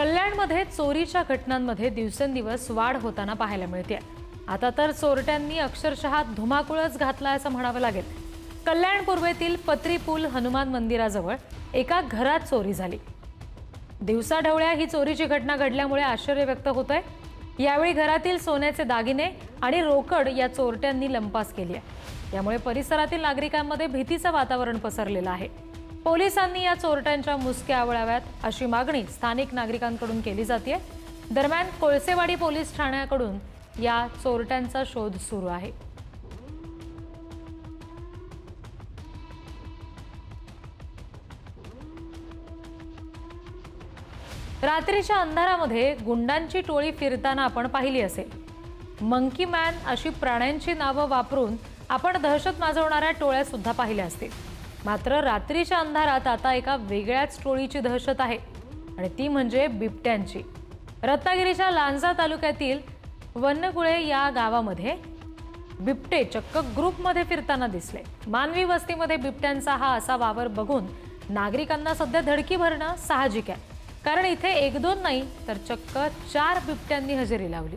कल्याणमध्ये चोरीच्या घटनांमध्ये दिवसेंदिवस वाढ होताना पाहायला मिळते आता तर चोरट्यांनी अक्षरशः धुमाकूळच घातला असं म्हणावं लागेल. कल्याण पूर्वेतील पत्री पूल हनुमान मंदिराजवळ एका घरात चोरी झाली. दिवसाढवळ्या ही चोरीची घटना घडल्यामुळे आश्चर्य व्यक्त होत आहे यावेळी घरातील सोन्याचे दागिने आणि रोकड या चोरट्यांनी लंपास केली आहे. यामुळे परिसरातील नागरिकांमध्ये भीतीचं वातावरण पसरलेलं आहे. पोलिसांनी या चोरट्यांच्या मुसक्या आवळाव्यात अशी मागणी स्थानिक नागरिकांकडून केली जाते दरम्यान कोळसेवाडी पोलीस ठाण्याकडून या चोरट्यांचा शोध सुरू आहे. रात्रीच्या अंधारामध्ये गुंडांची टोळी फिरताना आपण पाहिली असेल. मंकी मॅन अशी प्राण्यांची नावं वापरून आपण दहशत माजवणाऱ्या टोळ्या सुद्धा पाहिल्या असतील. मात्र रात्रीच्या अंधारात आता एका वेगळ्याच टोळीची दहशत आहे. आणि ती म्हणजे बिबट्यांची. रत्नागिरीच्या लांजा तालुक्यातील वन्नकुळे या गावामध्ये बिबटे चक्क ग्रुपमध्ये फिरताना दिसले. मानवी वस्तीमध्ये बिबट्यांचा हा असा वावर बघून नागरिकांना सध्या धडकी भरणं साहजिक आहे. कारण इथे एक दोन नाही तर चक्क चार बिबट्यांनी हजेरी लावली.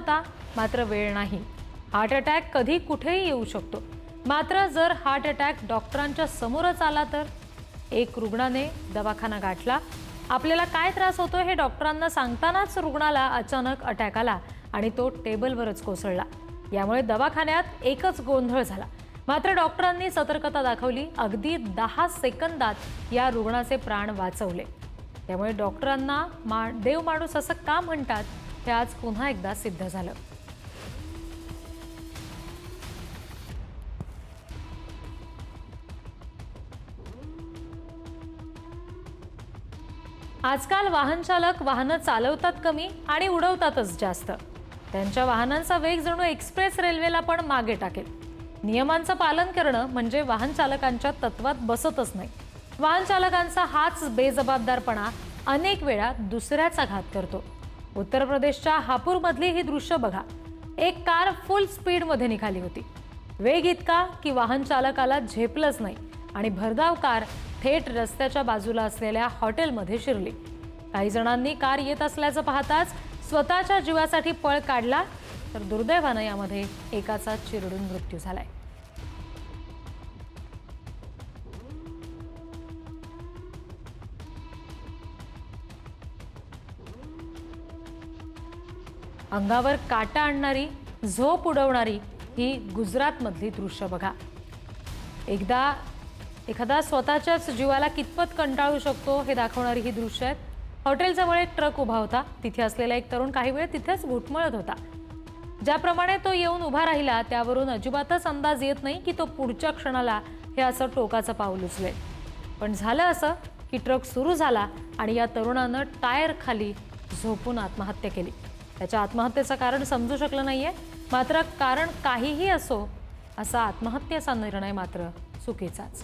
होता मात्र वेळ नाही. हार्ट अटॅक कधी कुठेही येऊ शकतो. मात्र जर हार्ट अटॅक डॉक्टरांच्या समोरच आला तर? एक रुग्णाने दवाखाना गाठला. आपल्याला काय त्रास होतो हे डॉक्टरांना सांगतानाच रुग्णाला अचानक अटॅक आला आणि तो टेबलवरच कोसळला. यामुळे दवाखान्यात एकच गोंधळ झाला. मात्र डॉक्टरांनी सतर्कता दाखवली. अगदी दहा सेकंदात या रुग्णाचे प्राण वाचवले. त्यामुळे डॉक्टरांना मा देव माणूस असं का म्हणतात? हे आज पुन्हा एकदा सिद्ध झालं. आजकाल वाहन चालक वाहनं चालवतात कमी आणि उडवतातच जास्त. त्यांच्या वाहनांचा वेग जणू एक्सप्रेस रेल्वेला पण मागे टाकेल. नियमांचं पालन करणं म्हणजे वाहन चालकांच्या तत्वात बसतच नाही. वाहन चालकांचा हाच बेजबाबदारपणा अनेक वेळा दुसऱ्याचा घात करतो. उत्तर प्रदेशच्या हापूरमधली ही दृश्य बघा. एक कार फुल स्पीडमध्ये निघाली होती. वेग इतका की वाहन चालकाला झेपलंच नाही आणि भरधाव कार थेट रस्त्याच्या बाजूला असलेल्या हॉटेलमध्ये शिरली. काही जणांनी कार येत असल्याचं पाहताच स्वतःच्या जीवासाठी पळ काढला तर दुर्दैवानं यामध्ये एकाचा चिरडून मृत्यू झालाय. अंगावर काटा आणणारी झोप उडवणारी ही गुजरातमधली दृश्य बघा. एकदा एखादा स्वतःच्याच जीवाला कितपत कंटाळू शकतो हे दाखवणारी ही दृश्य आहेत हॉटेलजवळ एक ट्रक उभा होता. तिथे असलेला एक तरुण काही वेळ तिथेच घुटमळत होता. ज्याप्रमाणे तो येऊन उभा राहिला त्यावरून अजिबातच अंदाज येत नाही की तो पुढच्या क्षणाला हे असं टोकाचं पाऊल उचले पण झालं असं की ट्रक सुरू झाला आणि या तरुणानं टायर खाली झोपून आत्महत्या केली. त्याच्या आत्महत्येचं कारण समजू शकलं नाही आहे मात्र कारण काहीही असो असा आत्महत्येचा निर्णय मात्र चुकीचाच.